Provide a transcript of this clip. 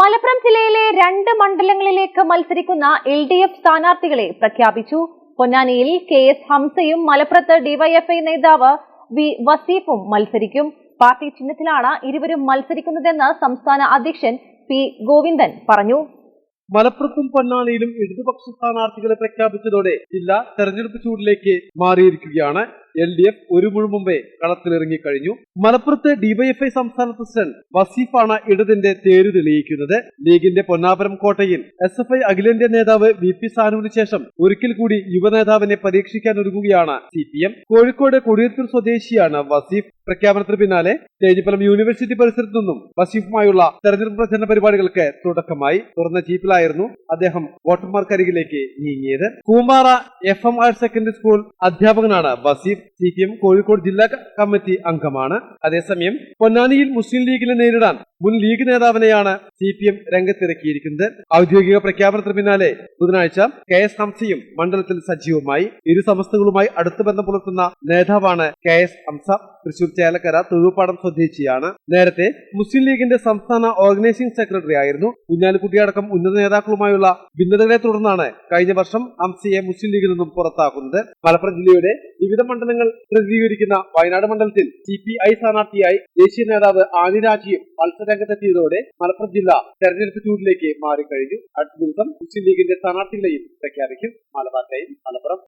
മലപ്പുറം ജില്ലയിലെ രണ്ട് മണ്ഡലങ്ങളിലേക്ക് മത്സരിക്കുന്ന എൽ ഡി എഫ് സ്ഥാനാർത്ഥികളെ പ്രഖ്യാപിച്ചു. പൊന്നാനിയിൽ കെ എസ് ഹംസയും മലപ്പുറത്ത് ഡിവൈഎഫ്ഐ നേതാവ് വി വസീഫും മത്സരിക്കും. പാർട്ടി ചിഹ്നത്തിലാണ് ഇരുവരും മത്സരിക്കുന്നതെന്ന് സംസ്ഥാന അധ്യക്ഷൻ പി ഗോവിന്ദൻ പറഞ്ഞു. മലപ്പുറത്തും പൊന്നാനിയിലും ഇടതുപക്ഷ സ്ഥാനാർത്ഥികളെ പ്രഖ്യാപിച്ചതോടെ ജില്ല തെരഞ്ഞെടുപ്പ് ചൂടിലേക്ക് മാറിയിരിക്കുകയാണ്. എൽ ഡി എഫ് ഒരു മുഴു മുമ്പേ കളത്തിലിറങ്ങിക്കഴിഞ്ഞു. മലപ്പുറത്ത് ഡിവൈഎഫ്ഐ സംസ്ഥാന പ്രസിഡന്റ് വസീഫാണ് ഇടതിന്റെ തേര് തെളിയിക്കുന്നത്. ലീഗിന്റെ പൊന്നാപുരം കോട്ടയിൽ എസ് എഫ് ഐ അഖിലേന്ത്യാ നേതാവ് വി പി സാനുവിന് ശേഷം ഒരിക്കൽ കൂടി യുവനേതാവിനെ പരീക്ഷിക്കാൻ ഒരുങ്ങുകയാണ് C P M. Kozhikode Kodiyathur സ്വദേശിയാണ് വസീഫ്. പ്രഖ്യാപനത്തിന് പിന്നാലെ തേഞ്ഞിപ്പലം യൂണിവേഴ്സിറ്റി പരിസരത്തു നിന്നും വസീഫുമായുള്ള തെരഞ്ഞെടുപ്പ് പ്രചരണ പരിപാടികൾക്ക് തുടക്കമായി. തുറന്ന ജീപ്പിലായിരുന്നു അദ്ദേഹം വോട്ടർമാർക്കരികിലേക്ക് നീങ്ങിയത്. Koomara F M higher secondary school അധ്യാപകനാണ് വസീഫ്. സി കോഴിക്കോട് ജില്ലാ കമ്മിറ്റി അംഗമാണ്. അതേസമയം പൊന്നാനിയിൽ മുസ്ലിം ലീഗിനെ നേരിടാൻ മുൻ ലീഗ് നേതാവിനെയാണ് സി പി എം രംഗത്തിറക്കിയിരിക്കുന്നത്. ഔദ്യോഗിക പ്രഖ്യാപനത്തിന് പിന്നാലെ ബുധനാഴ്ച കെ എസ് ഹംസയും മണ്ഡലത്തിൽ സജീവമായി ഇരു സമസ്തകളുമായി അടുത്ത ബന്ധം പുലർത്തുന്ന നേതാവാണ് കെ എസ് ഹംസ. തൃശൂർ ചേലക്കര തൊഴുപ്പാടം സ്വദേശിയാണ്. നേരത്തെ മുസ്ലിം ലീഗിന്റെ സംസ്ഥാന ഓർഗനൈസിംഗ് സെക്രട്ടറി ആയിരുന്നു. കുഞ്ഞാലിക്കുട്ടിയടക്കം ഉന്നത നേതാക്കളുമായുള്ള ഭിന്നതകളെ തുടർന്നാണ് കഴിഞ്ഞ വർഷം ഹംസയെ മുസ്ലിം ലീഗിൽ നിന്നും പുറത്താക്കുന്നത്. മലപ്പുറം ജില്ലയുടെ വിവിധ മണ്ഡലങ്ങൾ പ്രതിനിധീകരിക്കുന്ന വയനാട് മണ്ഡലത്തിൽ സി പി ഐ സ്ഥാനാർത്ഥിയായി ദേശീയ നേതാവ് ആനിരാജിയും മത്സരരംഗത്തെത്തിയതോടെ മലപ്പുറം ജില്ല തെരഞ്ഞെടുപ്പ് ചൂടിലേക്ക് മാറിക്കഴിഞ്ഞു. അടുത്ത ദിവസം മുസ്ലിം ലീഗിന്റെ സ്ഥാനാർത്ഥികളെയും പ്രഖ്യാപിക്കും. മലബാർ ടൈം മലപ്പുറം.